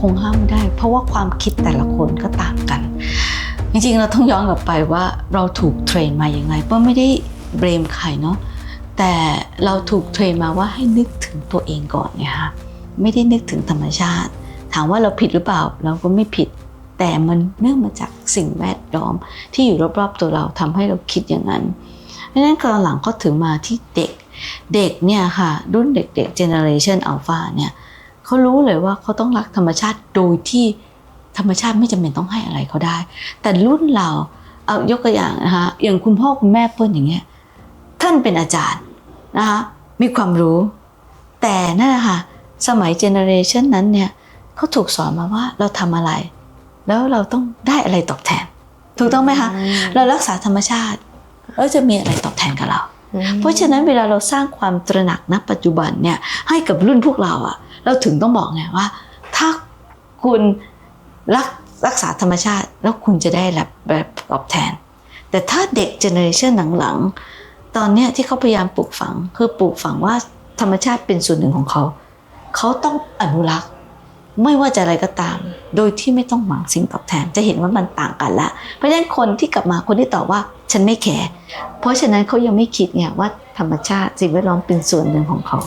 คงห้ามไม่ได้ เพราะว่าความคิดแต่ละคนก็ต่างกัน จริงๆ เราต้องย้อนกลับไปว่าเราถูกเทรนมาอย่างไงเป้าไม่ได้เบรมใครเนาะแต่เราถูกเทรนมาว่าให้นึกถึงตัวเองก่อนไงคะไม่ได้นึกถึงธรรมชาติ ถามว่าเราผิดหรือเปล่าเราก็ไม่ผิด แต่มันเนื่องมาจากสิ่งแวดล้อม ที่อยู่รอบๆตัวเราทำให้เราคิดอย่างนั้นเพราะฉะนั้นตอนหลังก็ถึงมาที่เด็กเด็กเนี่ยค่ะรุ่นเด็กๆ generation alpha เนี่ย เขารู้เลยว่าเขาต้องรักธรรมชาติโดยที่ธรรมชาติไม่จำเป็นต้องให้อะไรเขาได้ แต่รุ่นเราเอายกตัวอย่างนะคะอย่างคุณพ่อคุณแม่เปิ้ลอย่างเงี้ยท่านเป็นอาจารย์นะคะมีความรู้ แต่นั่นแหละค่ะสมัยเจเนอเรชันนั้นเนี่ยเขาถูกสอนมาว่าเราทำอะไร แล้วเราต้องได้อะไรตอบแทน ถูกต้องไหมคะเรารักษาธรรมชาติแล้วจะมีอะไรตอบแทนกับเรา เพราะฉะนั้นเวลาเราสร้างความตระหนักณปัจจุบันเนี่ยให้กับรุ่นพวกเราอะ เราถึงต้องบอกไงว่า ถ้าคุณรักรักษาธรรมชาติ แล้วคุณจะได้รับแบบตอบแทน แต่ถ้าเด็กเจเนอเรชันหลังๆ ตอนนี้ที่เขาพยายามปลูกฝัง คือปลูกฝังว่าธรรมชาติเป็นส่วนหนึ่งของเขา เขาต้องอนุรักษ์ไม่ว่าจะอะไรก็ตาม โดยที่ไม่ต้องหวังสิ่งตอบแทน จะเห็นว่ามันต่างกันละ เพราะฉะนั้นคนที่กลับมาคนที่ตอบว่าฉันไม่แคร์เพราะฉะนั้นเขายังไม่คิดไงว่าธรรมชาติสิ่งแวดล้อมเป็นส่วนหนึ่งของเขา